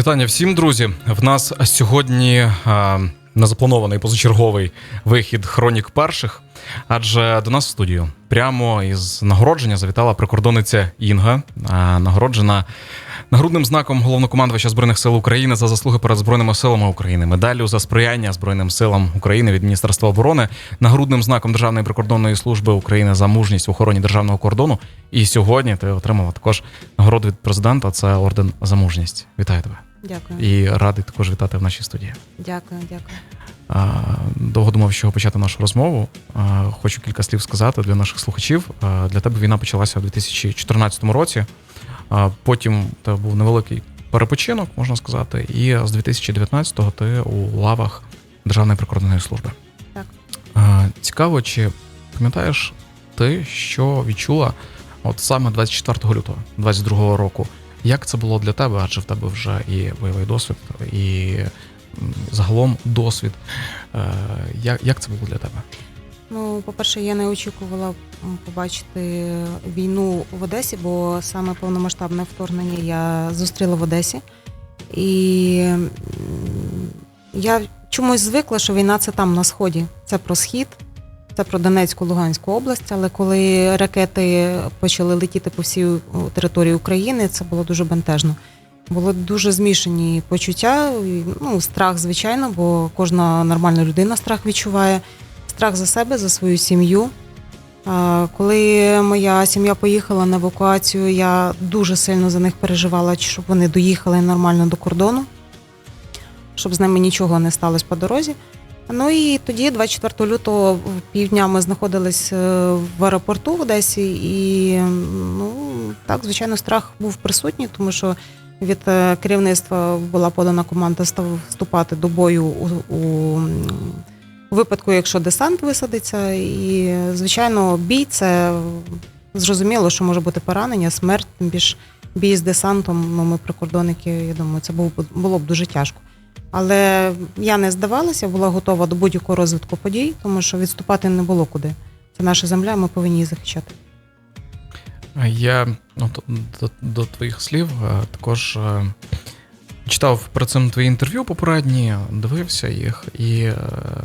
Вітання всім, друзі. В нас сьогодні а, незапланований позачерговий вихід хронік перших, адже до нас в студію прямо із нагородження завітала прикордонниця Інга, а, нагороджена нагрудним знаком головнокомандувача збройних сил України за заслуги перед збройними силами України, медаллю за сприяння збройним силам України від Міністерства оборони, нагрудним знаком Державної прикордонної служби України за мужність в охороні державного кордону. І сьогодні ти отримала також нагороду від президента. Це орден за мужність. Вітаю тебе Дякую. і радий також вітати в нашій студії. Дякую, дякую. Довго думав, чого почати нашу розмову. Хочу кілька слів сказати для наших слухачів. Для тебе війна почалася у 2014 році. Потім тебе був невеликий перепочинок, можна сказати, і з 2019-го ти у лавах Державної прикордонної служби. Так. Цікаво, чи пам'ятаєш ти, що відчула от саме 24 лютого 22 року? Як це було для тебе? Адже в тебе вже і бойовий досвід, і загалом досвід. Е, Як, як це було для тебе? Ну, по-перше, я не очікувала побачити війну в Одесі, бо саме повномасштабне вторгнення я зустріла в Одесі. І я чомусь звикла, що війна це там на сході. Це про схід, це про Донецьку, Луганську область. Але коли ракети почали летіти по всій території України, це було дуже бентежно. Були дуже змішані почуття. Ну, страх, звичайно, бо кожна нормальна людина страх відчуває. Страх за себе, за свою сім'ю. Коли моя сім'я поїхала на евакуацію, я дуже сильно за них переживала, щоб вони доїхали нормально до кордону, щоб з ними нічого не сталося по дорозі. Ну і тоді, 24 лютого, півдня ми знаходились е, в аеропорту в Одесі, і ну так, звичайно, страх був присутній, тому що від е, керівництва була подана команда вступати до бою у, у випадку, якщо десант висадиться. І, звичайно, бій це зрозуміло, що може бути поранення, смерть, тим більш бій з десантом. Ну, ми прикордонники, я думаю, це було б дуже тяжко. Але я не здавалася, була готова до будь-якого розвитку подій, тому що відступати не було куди. Це наша земля, ми повинні її захищати. Я ну, до, до твоїх слів також читав про цим твої інтерв'ю попередні, дивився їх, і е,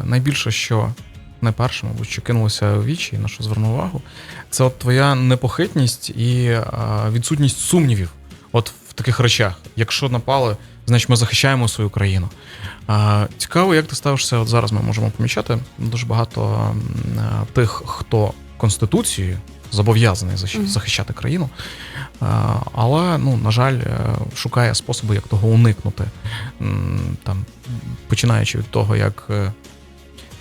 найбільше, що найперше, мабуть, що кинулося у вічі, на що звернув увагу, це от твоя непохитність і відсутність сумнівів от в таких речах. Якщо напали, значить ми захищаємо свою країну. Цікаво, як ти ставишся, от зараз ми можемо помічати дуже багато е, тих, хто Конституцією зобов'язаний захищати країну, але, ну, на жаль, е, шукає способи, як того уникнути. Там, починаючи від того, як е,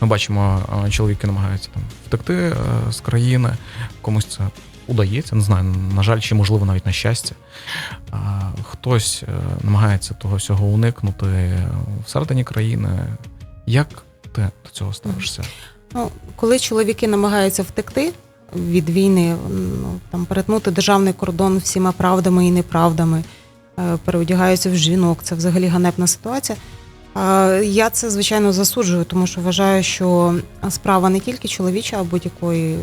ми бачимо, чоловіки намагаються там втекти з країни, комусь це удається, не знаю, на жаль, чи можливо навіть на щастя. Хтось е, намагається того всього уникнути всередині країни. Як ти до цього ставишся? Ну, коли чоловіки намагаються втекти від війни, ну, там, перетнути державний кордон всіма правдами і неправдами, е, переодягаються в жінок, це взагалі ганебна ситуація. Я це, звичайно, засуджую, тому що вважаю, що справа не тільки чоловіча, а будь-якої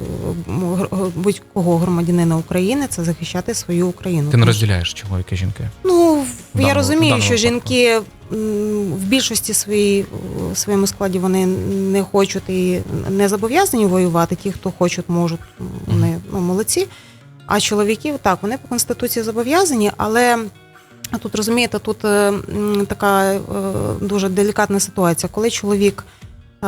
будь-кого громадянина України це захищати свою Україну. Ти не розділяєш чоловіки жінки? Ну, В я розумію, що випадку. жінки в більшості своїй в своєму складі вони не хочуть і не зобов'язані воювати. Ті, хто хочуть, можуть, вони ну, молодці. А чоловіків так, вони по конституції зобов'язані, але тут розумієте, тут е, така е, дуже делікатна ситуація. Коли чоловік е,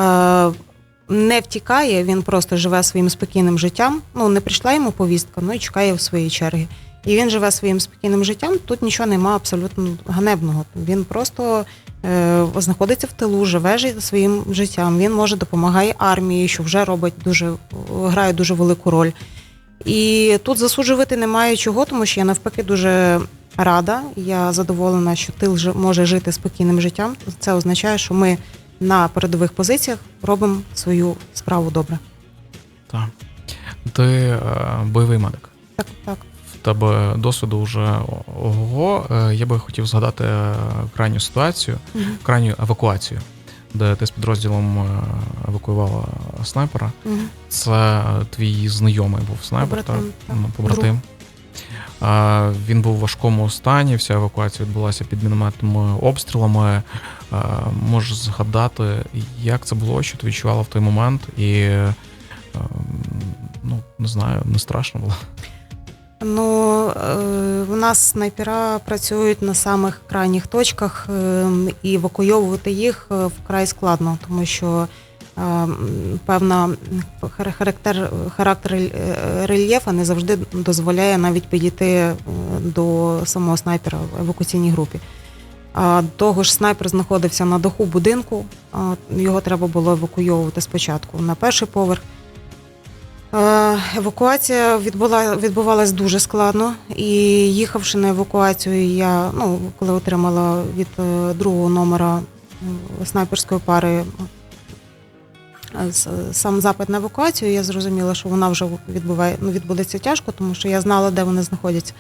не втікає, він просто живе своїм спокійним життям. Ну не прийшла йому повістка, ну і чекає в своїй черги. І він живе своїм спокійним життям. Тут нічого немає абсолютно ганебного. Він просто е, знаходиться в тилу, живе жи- своїм життям. Він може допомагає армії, що вже робить дуже грає дуже велику роль. І тут засуджувати немає чого, тому що я навпаки дуже рада. Я задоволена, що тил може жити спокійним життям. Це означає, що ми на передових позиціях робимо свою справу добре. Так. Ти е, бойовий медик. Так, так. В тебе досвіду вже ого. Е, Я би хотів згадати е, крайню ситуацію, Мгм. крайню евакуацію, де ти з підрозділом евакуювала снайпера. Мгм. Це твій знайомий був снайпер, Побратим, так? так. Ну, побратим. А, Він був у важкому стані, вся евакуація відбулася під мінометними обстрілами. Можеш згадати, як це було, що ти відчувала в той момент, і ну, не знаю, не страшно було. Ну, е, у нас снайпера працюють на самих крайніх точках, е, і евакуйовувати їх е, вкрай складно, тому що певна характер, характер е, рельєфа не завжди дозволяє навіть підійти е, до самого снайпера в евакуаційній групі. Того ж, снайпер знаходився на даху будинку. Його треба було евакуйовувати спочатку на перший поверх. Е, Евакуація відбула, відбувалась дуже складно, і їхавши на евакуацію, я ну, коли отримала від е, другого номера снайперської пари е, сам запит на евакуацію, я зрозуміла, що вона вже відбуває, ну, відбудеться тяжко, тому що я знала, де вони знаходяться.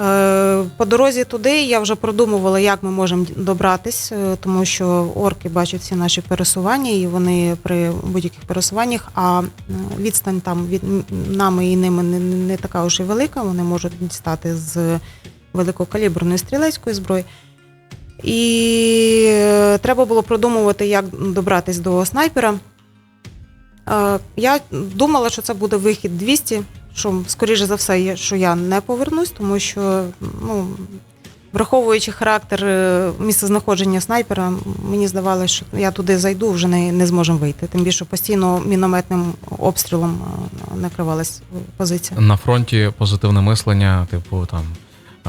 Е, По дорозі туди я вже продумувала, як ми можемо добратись, е, тому що орки бачать всі наші пересування, і вони при будь-яких пересуваннях, а е, відстань там від нами і ними не, не така уж і велика. Вони можуть дістати з великокаліберної стрілецької зброї. І е, треба було продумувати, як добратись до снайпера. Е, Я думала, що це буде вихід 200, що, скоріше за все, що я не повернусь, тому що, ну, враховуючи характер е, місцезнаходження снайпера, мені здавалося, що я туди зайду, вже не, не зможемо вийти. Тим більше постійно мінометним обстрілом е, накривалась позиція. На фронті позитивне мислення, типу там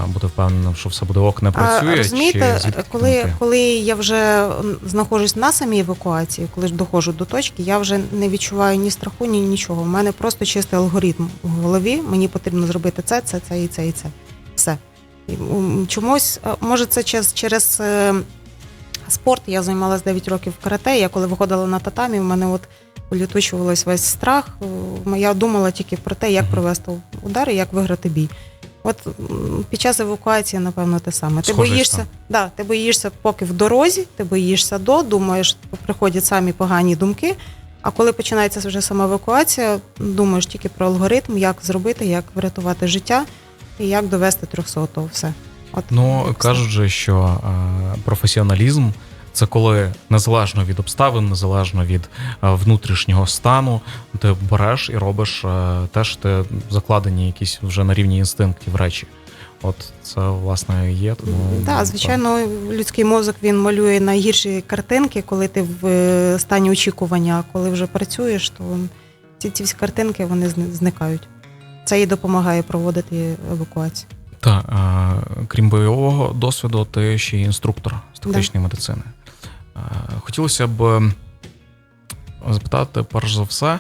бути впевненим, що все буде ок, не працює. А, розумієте, чи коли, думки? коли я вже знаходжусь на самій евакуації, коли ж доходжу до точки, я вже не відчуваю ні страху, ні нічого. У мене просто чистий алгоритм в голові. Мені потрібно зробити це, це, це і це, і це. Все. Чомусь, е, може, це через, через спорт. Я займалася 9 років в карате. Я коли виходила на татамі, в мене от улітучувалась весь страх. Е, Я думала тільки про те, як провести удар і як виграти бій. От під час евакуації, напевно, те саме. Ти Схоже, боїшся, що. да, ти боїшся, поки в дорозі, ти боїшся до, думаєш, приходять самі погані думки. А коли починається вже сама евакуація, думаєш тільки про алгоритм, як зробити, як врятувати життя і як довести 300-го. Все. От, Ну кажуть же, що професіоналізм це коли незалежно від обставин, незалежно від е, внутрішнього стану, ти береш і робиш е, теж ти закладені якісь вже на рівні інстинктів речі. От це власне є. Тому Так, звичайно, людський мозок він малює найгірші картинки, коли ти в е, стані очікування, а коли вже працюєш, то ці, ці всі картинки вони зникають. Це і допомагає проводити евакуацію. Так, е, крім бойового досвіду, ти ще й інструктор з тактичної медицини. Е, Хотілося б запитати, перш за все,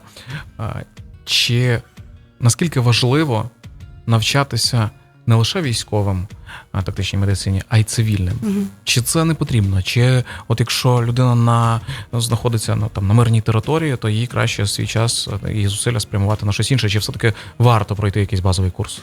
е, чи наскільки важливо навчатися не лише військовим е, тактичній медицині, а й цивільним? Угу. Чи це не потрібно? Чи от якщо людина на знаходиться на там на мирній території, то їй краще свій час і зусилля спрямувати на щось інше? Чи все-таки варто пройти якийсь базовий курс?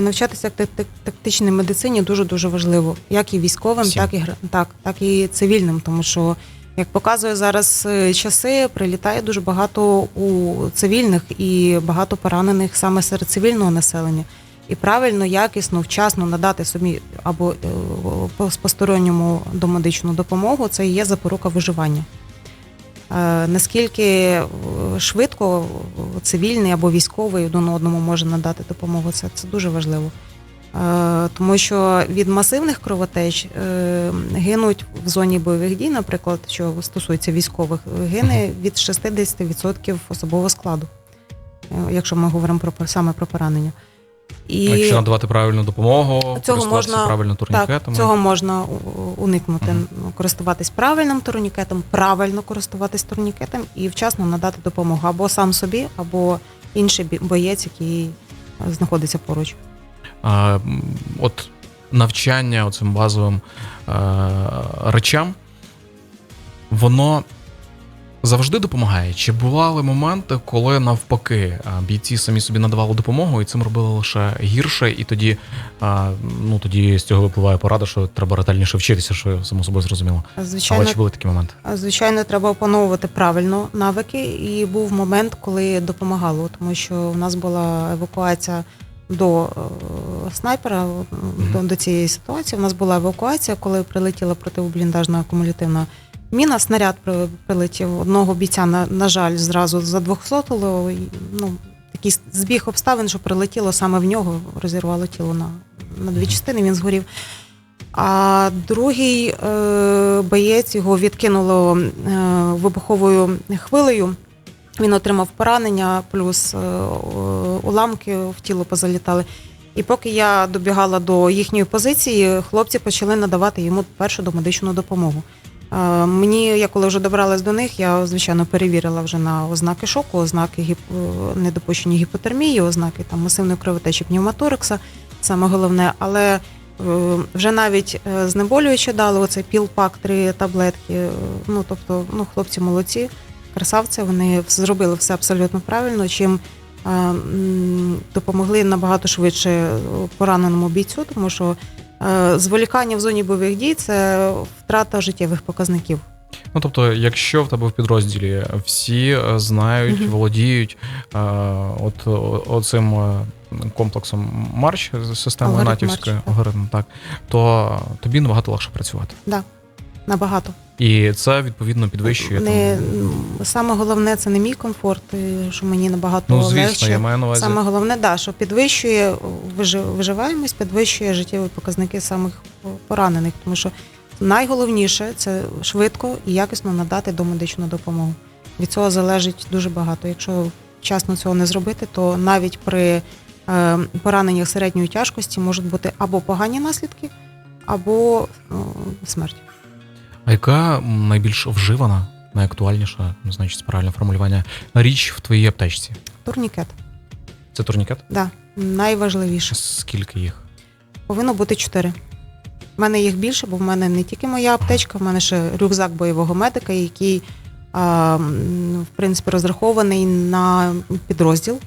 Навчатися так- так- тактичній медицині дуже дуже важливо, як і військовим, так і так, так і цивільним, тому що. Як показує зараз е, часи, прилітає дуже багато у цивільних і багато поранених саме серед цивільного населення. І правильно, якісно, вчасно надати собі або е, по- посторонньому домедичну допомогу, це і є запорука виживання. Е, Наскільки е, швидко цивільний або військовий один одному може надати допомогу, це, це дуже важливо. Е, Тому що від масивних кровотеч гинуть в зоні бойових дій, наприклад, що стосується військових, гине від 60% особового складу, якщо ми говоримо про саме про поранення. І Якщо надавати правильну допомогу, Цього можна- правильно так, цього можна уникнути. Ну, користуватись правильним турнікетом, правильно користуватись турнікетом і вчасно надати допомогу або сам собі, або інший боєць, який е, знаходиться поруч. А, от навчання цим базовим е, речам, воно завжди допомагає? Чи бували моменти, коли навпаки бійці самі собі надавали допомогу і цим робили лише гірше, і тоді, ну, тоді з цього випливає порада, що треба ретельніше вчитися, що само собою зрозуміло. Звичайно, Але чи були такі моменти? звичайно, треба опановувати правильно навики. І був момент, коли допомагало, тому що в нас була евакуація до е, снайпера, м, до, до цієї ситуації. У нас була евакуація, коли прилетіла протибліндажна акумулятивна міна. Снаряд прилетів. Одного бійця, на, на жаль, зразу за 200 Ну, такий збіг обставин, що прилетіло саме в нього, розірвало тіло на, на дві частини, він згорів. А другий е, боєць його відкинуло е, вибуховою хвилею. Він отримав поранення, плюс е, уламки в тіло позалітали. І поки я добігала до їхньої позиції, хлопці почали надавати йому першу домедичну допомогу. Е, Мені, я коли вже добралась до них, я звичайно перевірила вже на ознаки шоку, ознаки гіп... е, недопущення гіпотермії, ознаки там масивної кровотечі пневмоторикса, саме головне. Але е, вже навіть знеболюючи дали оцей пілпак, три таблетки. Ну тобто, ну хлопці молодці, красавці, вони зробили все абсолютно правильно. Чим допомогли набагато швидше пораненому бійцю, тому що зволікання в зоні бойових дій це втрата життєвих показників. Ну тобто, якщо в тебе в підрозділі всі е, знають, володіють е, от оцим е, комплексом марш системи натівської алгоритм, так то тобі набагато легше працювати. Да, набагато. І це відповідно підвищує Не, саме головне це не мій комфорт, і що мені набагато ну звісно, легше. я маю на увазі. Саме головне, да, що підвищує вижи- виживаємость, підвищує життєві показники самих поранених, тому що найголовніше це швидко і якісно надати домедичну допомогу. Від цього залежить дуже багато. Якщо вчасно цього не зробити, то навіть при е, пораненнях середньої тяжкості можуть бути або погані наслідки, або ну, смерть. А яка найбільш вживана, найактуальніша, ну, значить, правильне формулювання, річ в твоїй аптечці? Турнікет, Це турнікет? да, найважливіше. Скільки їх? Повинно бути чотири. У мене їх більше, бо в мене не тільки моя аптечка, в мене ще рюкзак бойового медика, який, а, в принципі, розрахований на підрозділ.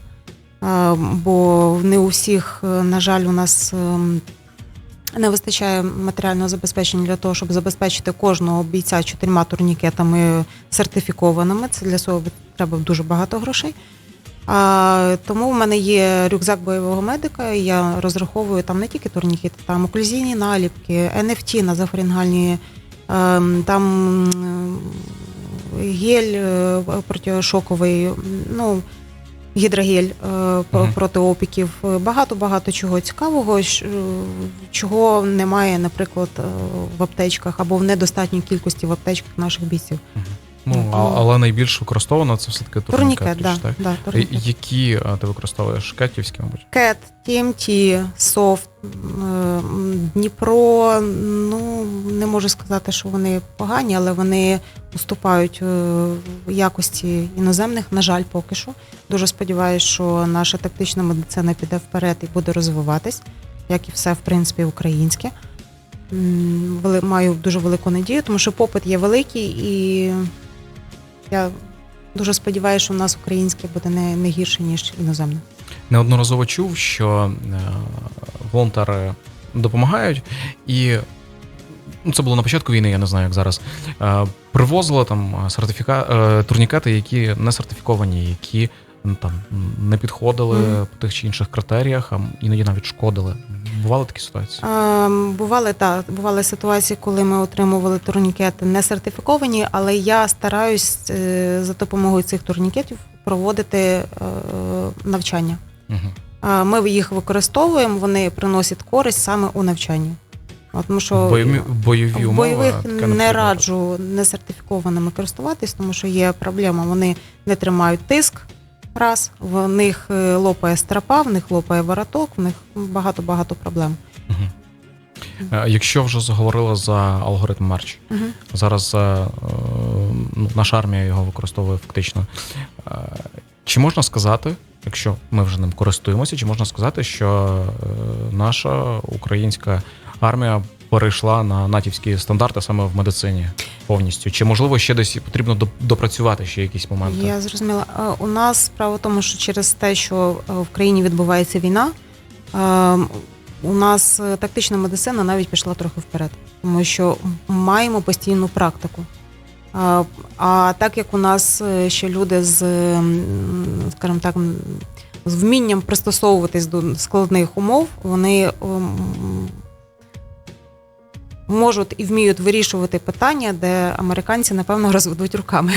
А, бо не у всіх, е, на жаль, у нас ем, не вистачає матеріального забезпечення для того, щоб забезпечити кожного бійця чотирма турнікетами сертифікованими. Це для цього треба дуже багато грошей. А, тому в мене є рюкзак бойового медика. і Я розраховую там не тільки турнікети, там оклюзійні наліпки, NFT на зафарінгальні, ем, там гель е, протишоковий, ну, гідрогель угу. проти опіків. Багато багато чого цікавого, е, чого немає, наприклад, е, в аптечках або в недостатній кількості в аптечках наших бійців. Ну, а, Ну, але найбільш використовано це все-таки турнікет. Турнікет, да, так? да, турнікет. Які ти використовуєш? Кетівські, мабуть. Кет, TMT, Софт, е, Дніпро. Ну не можу сказати, що вони погані, але вони уступають е, в якості іноземних. На жаль, поки що. Дуже сподіваюся, що наша тактична медицина піде вперед і буде розвиватись, як і все, в принципі, українське. Маю дуже велику надію, тому що попит є великий, і я дуже сподіваюся, що у нас українське буде не гірше, ніж іноземне. Неодноразово чув, що е, волонтери допомагають, і ну, це було на початку війни, я не знаю, як зараз. Е, привозили там сертифіка... е, турнікети, які не сертифіковані, які ну, там не підходили Мгм. по тих чи інших критеріях, а іноді навіть шкодили. Бували такі ситуації? Ем, Бували та бували ситуації, коли ми отримували турнікети не сертифіковані, але я стараюсь за допомогою цих турнікетів проводити е, навчання. Угу. Ми їх використовуємо, вони приносять користь саме у навчанні. От, Тому що Бойові, бойові в умови. бойових таке не раджу несертифікованими користуватись, тому що є проблема. Вони не тримають тиск. Раз, в них е, лопає стропа, в них лопає вороток, в них багато-багато проблем. Мгм. Е, Якщо вже заговорили за алгоритм Марч, Угу. зараз е, е, ну, наша армія його використовує фактично. Чи можна сказати, якщо ми вже ним користуємося, чи можна сказати, що наша українська армія перейшла на натівські стандарти саме в медицині повністю? Чи можливо ще десь потрібно доп- допрацювати ще якісь моменти? Я зрозуміла. У нас справа в тому, що через те, що в країні відбувається війна, е, у нас е, тактична медицина навіть пішла трохи вперед, тому що маємо постійну практику. А, А так як у нас е, ще люди з, скажімо так, з вмінням пристосовуватись до складних умов, вони ем, можуть і вміють вирішувати питання, де американці, напевно, розведуть руками.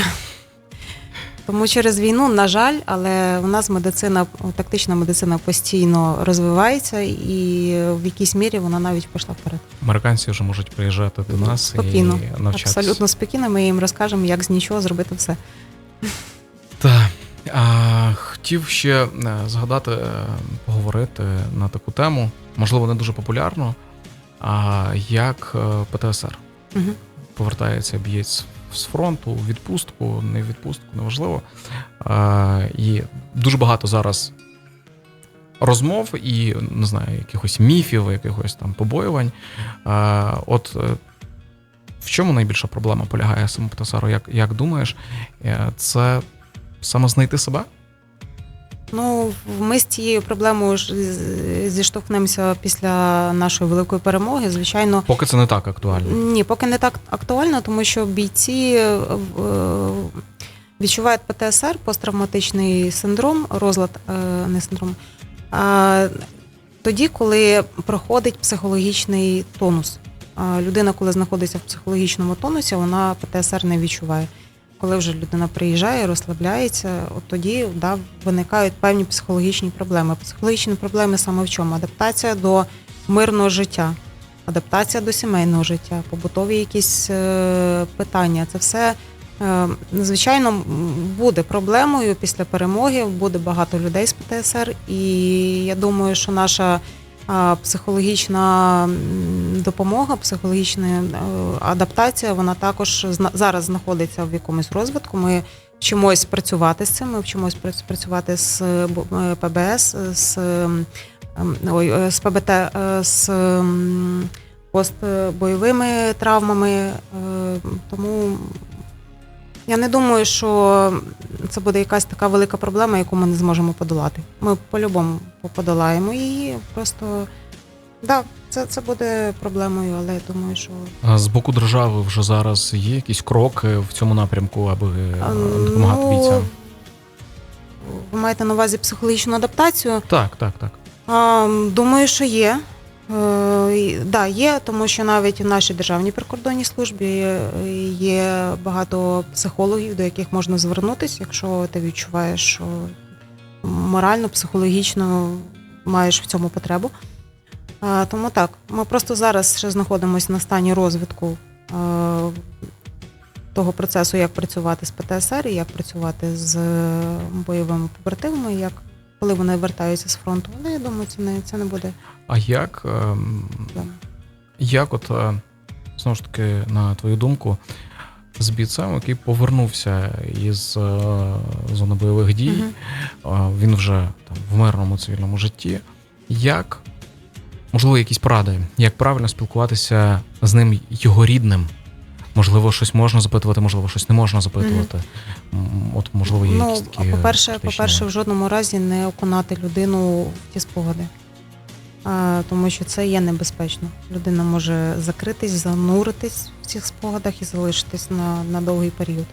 Тому через війну, на жаль, але у нас медицина, тактична медицина постійно розвивається, і в якійсь мірі вона навіть пішла вперед. Американці вже можуть приїжджати до нас Спокійно. і навчатися. Абсолютно спокійно. Ми їм розкажемо, як з нічого зробити все. Так. Хотів ще е, згадати, е, поговорити на таку тему, можливо, не дуже популярну. А як е, ПТСР Угу. повертається бієць з фронту, відпустку, не відпустку, неважливо. І дуже багато зараз розмов і не знаю, якихось міфів, якихось там побоювань. От е, в чому найбільша проблема полягає саме ПТСР? Як, як думаєш, Е, це саме знайти себе? Ну, ми з цією проблемою ж зіштовхнемося після нашої великої перемоги. Звичайно, Поки це не так актуально. ні, поки не так актуально, тому що бійці е, в- відчувають ПТСР, посттравматичний синдром, розлад, е, не синдром. А тоді, коли проходить психологічний тонус. Людина, коли знаходиться в психологічному тонусі, вона ПТСР не відчуває. Коли вже людина приїжджає, розслабляється, от тоді да, виникають певні психологічні проблеми. Психологічні проблеми саме в чому? Адаптація до мирного життя, адаптація до сімейного життя, побутові якісь е, питання. Це все, е, звичайно, буде проблемою після перемоги. Буде багато людей з ПТСР, і я думаю, що наша психологічна допомога, психологічна е, адаптація, вона також зараз знаходиться в якомусь розвитку. Ми вчимось працювати з цим, ми вчимось працювати з е, ПБС, з, ой, е, з ПБТ, з постбойовими травмами. Тому я не думаю, що це буде якась така велика проблема, яку ми не зможемо подолати. Ми по-любому подолаємо її. Просто да, це, це буде проблемою, але я думаю, що А з боку держави вже зараз є якісь кроки в цьому напрямку, аби е, допомагати ну, бійцям? ви маєте на увазі психологічну адаптацію. Так, так, так. А, думаю, що є. Е, да, є, тому що навіть у нашій державній прикордонній службі е, є багато психологів, до яких можна звернутися, якщо ти відчуваєш, що морально, психологічно маєш в цьому потребу. Тому так, ми просто зараз ще знаходимося на стані розвитку е, того процесу, як працювати з ПТСР, як працювати з бойовими побратимами, як коли вони вертаються з фронту. Але я думаю, це не, це не буде А як, ем, як от, е, знову ж таки, на твою думку, з бійцем, який повернувся із е, зони бойових дій, а, він вже там в мирному цивільному житті. Як, можливо, якісь поради, як правильно спілкуватися з ним його рідним? Можливо, щось можна запитувати, можливо, щось не можна запитувати. М, От, можливо, є Ну, якісь такі. по-перше, по-перше, в жодному разі не окунати людину в ті спогади. А, тому що це є небезпечно. Людина може закритись, зануритись в цих спогадах і залишитись на, на довгий період.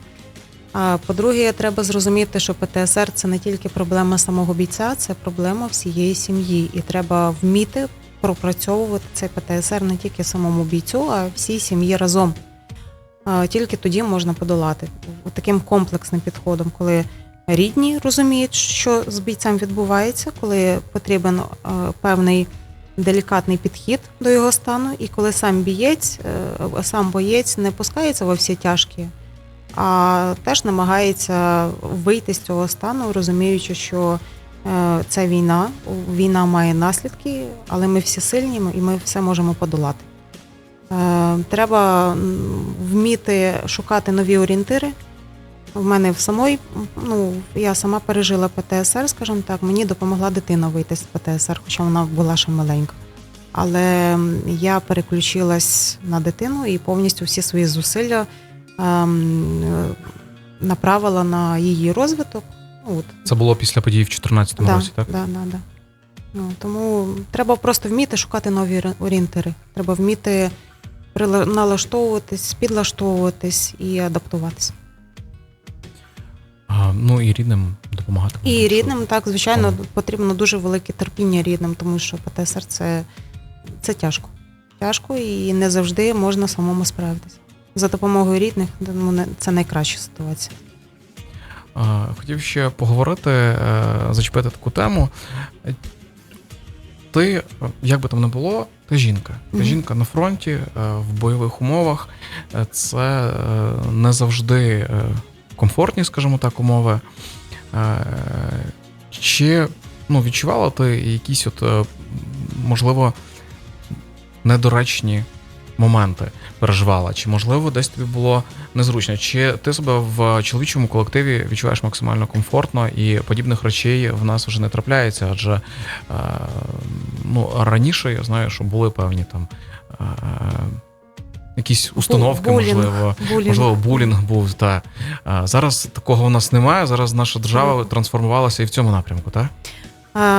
А по-друге, треба зрозуміти, що ПТСР це не тільки проблема самого бійця, це проблема всієї сім'ї. І треба вміти пропрацьовувати цей ПТСР не тільки самому бійцю, а всій сім'ї разом. Тільки тоді можна подолати таким комплексним підходом, коли рідні розуміють, що з бійцем відбувається, коли потрібен е, певний делікатний підхід до його стану, і коли сам бієць, е, сам боєць не пускається во всі тяжкі, а теж намагається вийти з цього стану, розуміючи, що е, це війна, війна має наслідки, але ми всі сильні і ми все можемо подолати. Е, Треба вміти шукати нові орієнтири. В мене в самої, ну я сама пережила ПТСР, скажімо так, мені допомогла дитина вийти з ПТСР, хоча вона була ще маленька. Але я переключилась на дитину і повністю всі свої зусилля ем, е, направила на її розвиток. Ну, От, Це було після подій в 2014 да, році, так? Да, да, да. Ну, тому треба просто вміти шукати нові орієнтири. Треба вміти налаштовуватись, підлаштовуватись і адаптуватись. А, ну і рідним допомагати. І рідним, так, звичайно, Тому. потрібно дуже велике терпіння рідним, тому що ПТСР це, це тяжко. Тяжко і не завжди можна самому справитися. За допомогою рідних ну, це найкраща ситуація. Хотів ще поговорити, е, зачепити таку тему. Ти, е, як би там не було, ти жінка. Ти Мгм. жінка на фронті е, в бойових умовах. Е, Це не завжди комфортні, скажімо так, умови. Чи ну, відчувала ти якісь, от, можливо, недоречні моменти переживала? Чи можливо десь тобі було незручно? Чи ти себе в чоловічому колективі відчуваєш максимально комфортно і подібних речей в нас вже не трапляється? Адже е, ну, раніше я знаю, що були певні там е, якісь установки, булінг. можливо. Булінг. Можливо, булінг був. Та. Зараз такого у нас немає. Зараз наша держава трансформувалася і в цьому напрямку, так?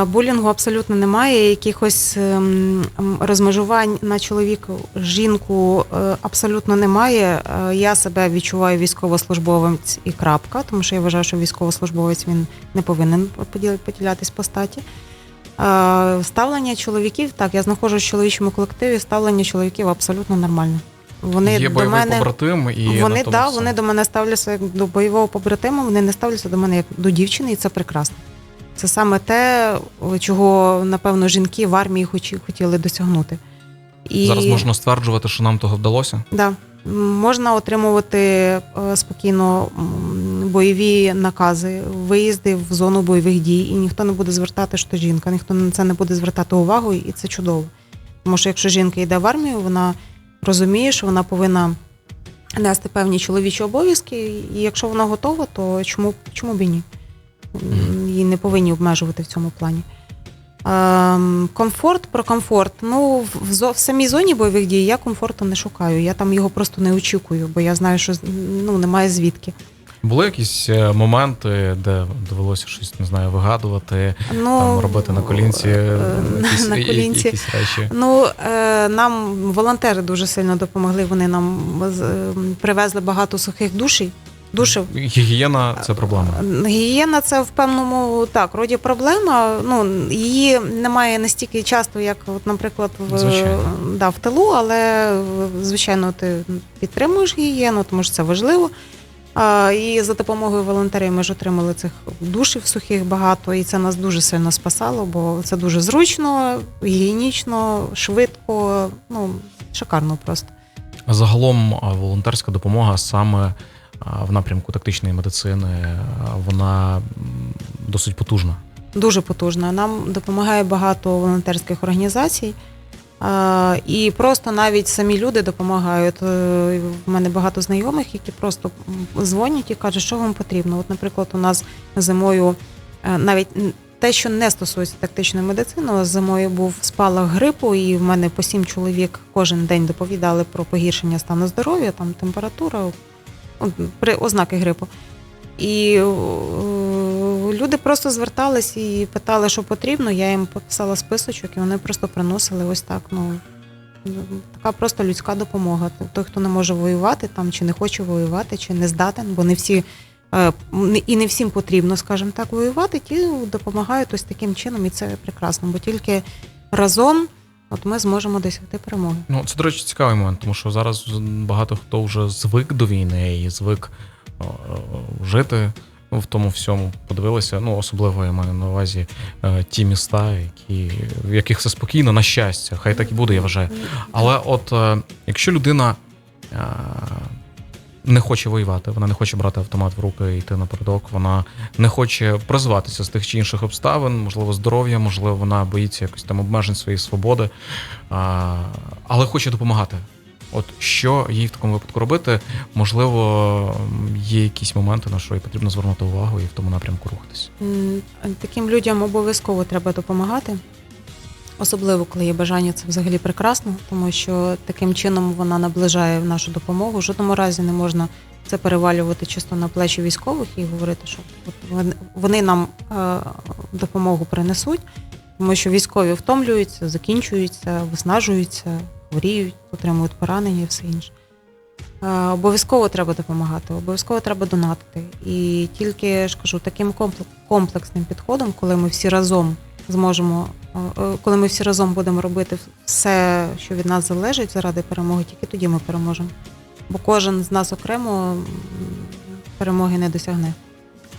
Булінгу абсолютно немає. Якихось ем, ем, розмежувань на чоловіка, жінку е, абсолютно немає. Е, Я себе відчуваю військовослужбовець і крапка, тому що я вважаю, що військовослужбовець він не повинен поділятись по статі. Е, Ставлення чоловіків, так, я знаходжусь в чоловічому колективі, ставлення чоловіків абсолютно нормальне. Вони Є до мене побратим, і вони, да, вони до мене ставляться як до бойового побратима, вони не ставляться до мене як до дівчини, і це прекрасно. Це саме те, чого, напевно, жінки в армії хоч- хотіли досягнути. І Зараз можна стверджувати, що нам того вдалося. да, можна отримувати е, спокійно бойові накази, виїзди в зону бойових дій, і ніхто не буде звертати, що жінка, ніхто на це не буде звертати увагу, і це чудово. Тому що якщо жінка йде в армію, вона розуміє, що вона повинна нести певні чоловічі обов'язки, і якщо вона готова, то чому, чому б і ні? Її не повинні обмежувати в цьому плані. Ем, комфорт про комфорт. Ну, в, самій зоні бойових дій я комфорту не шукаю. Я там його просто не очікую, бо я знаю, що ну, немає звідки. Були якісь е, моменти, де довелося щось не знаю, вигадувати, Ну, там робити на колінці е, якісь, на колінці. якісь речі. Ну, е, нам волонтери дуже сильно допомогли. Вони нам е, привезли багато сухих душей. Душів. Гігієна це проблема. Гігієна це в певному так роді проблема. Ну її немає настільки часто, як, от, наприклад, в, Звичайно. да, в тилу, але звичайно ти підтримуєш гігієну, тому що це важливо. А, і за допомогою волонтерів ми ж отримали цих душів сухих багато, і це нас дуже сильно спасало, бо це дуже зручно, гігієнічно, швидко, ну шикарно просто. Загалом волонтерська допомога саме в напрямку тактичної медицини, вона досить потужна. дуже потужна. Нам допомагає багато волонтерських організацій. І просто навіть самі люди допомагають. Е, В мене багато знайомих, які просто дзвонять і кажуть, що вам потрібно. От, наприклад, у нас зимою е, навіть те, що не стосується тактичної медицини, зимою був спалах грипу, і в мене по сім чоловік кожен день доповідали про погіршення стану здоров'я, там температура, при ознаки грипу. І е, люди просто звертались і питали, що потрібно. Я їм пописала списочок, і вони просто приносили ось так. Ну така просто людська допомога. Той, хто не може воювати, там чи не хоче воювати, чи не здатен, бо не всі е, і не всім потрібно, скажімо так, воювати. Ті допомагають ось таким чином, і це прекрасно. Бо тільки разом от ми зможемо досягти перемоги. Ну, це, до речі, цікавий момент, тому що зараз багато хто вже звик до війни і звик жити в тому всьому. Подивилися. Ну, особливо я маю на увазі е, ті міста, які, в яких все спокійно, на щастя. Хай так і буде, я вважаю. Але от е, якщо людина е, не хоче воювати, вона не хоче брати автомат в руки і йти напередок, вона не хоче призватися з тих чи інших обставин, можливо, здоров'я, можливо, вона боїться якось там обмежень своєї свободи, а, але хоче допомагати. От що їй в такому випадку робити? Можливо, є якісь моменти, на що їй потрібно звернути увагу і в тому напрямку рухатись. Таким людям обов'язково треба допомагати. Особливо, коли є бажання, це взагалі прекрасно, тому що таким чином вона наближає нашу допомогу. В жодному разі не можна це перевалювати чисто на плечі військових і говорити, що вони- нам е, допомогу принесуть, тому що військові втомлюються, закінчуються, виснажуються, хворіють, отримують поранення і все інше. Е, Обов'язково треба допомагати, обов'язково треба донатити. І тільки я ж кажу, таким компле- комплексним підходом, коли ми всі разом зможемо, е, е, коли ми всі разом будемо робити все, що від нас залежить заради перемоги, тільки тоді ми переможемо. Бо кожен з нас окремо перемоги не досягне.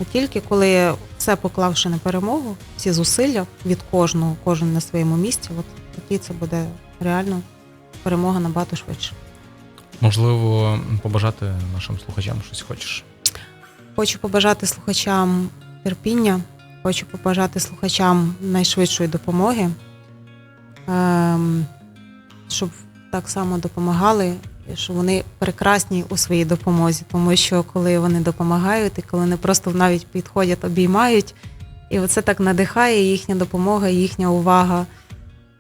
А тільки коли все поклавши на перемогу, всі зусилля від кожного, кожен на своєму місці, от тоді це буде реально перемога набагато швидше. Можливо, побажати нашим слухачам щось хочеш. Хочу побажати слухачам терпіння, хочу побажати слухачам найшвидшої допомоги, ем, щоб так само допомагали, і щоб вони прекрасні у своїй допомозі. Тому що коли вони допомагають, і коли вони просто навіть підходять, обіймають, і оце так надихає їхня допомога, їхня увага.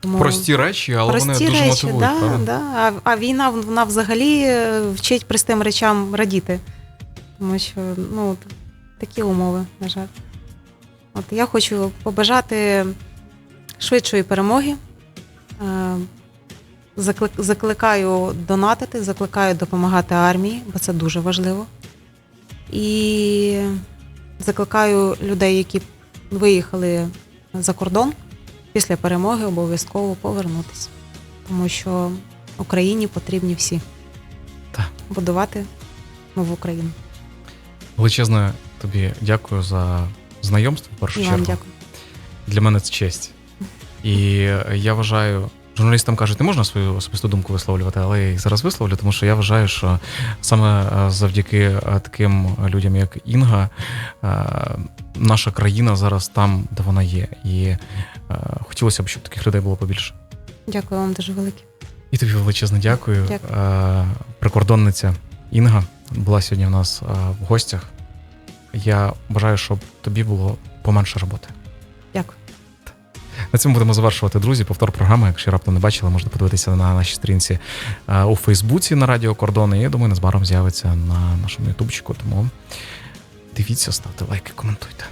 Тому... Прості речі, але вони Прості дуже речі, мотивують. да, да. А, а війна вона взагалі е, вчить простим речам радіти. Тому що ну, такі умови, на жаль. От я хочу побажати швидшої перемоги. Е, заклик- Закликаю донатити, закликаю допомагати армії, бо це дуже важливо. І закликаю людей, які виїхали за кордон, після перемоги обов'язково повернутися. Тому що Україні потрібні всі. Так. Будувати нову країну. Величезне тобі дякую за знайомство в першу чергу. дякую. Для мене це честь. І я вважаю, журналістам кажуть, не можна свою особисту думку висловлювати, але я їх зараз висловлю, тому що я вважаю, що саме е, завдяки е, таким людям, як Інга, е, наша країна зараз там, де вона є. І хотілося б, щоб таких людей було побільше. Дякую вам дуже велике. І тобі величезне дякую. Дякую. Прикордонниця Інга була сьогодні в нас в гостях. Я бажаю, щоб тобі було поменше роботи. Дякую. На цьому будемо завершувати, друзі. Повтор програми. Якщо раптом не бачили, можна подивитися на нашій сторінці е, у Фейсбуці на Радіо Кордони. Я думаю, незабаром з'явиться на нашому Ютубчику. Тому дивіться, ставте лайки, коментуйте.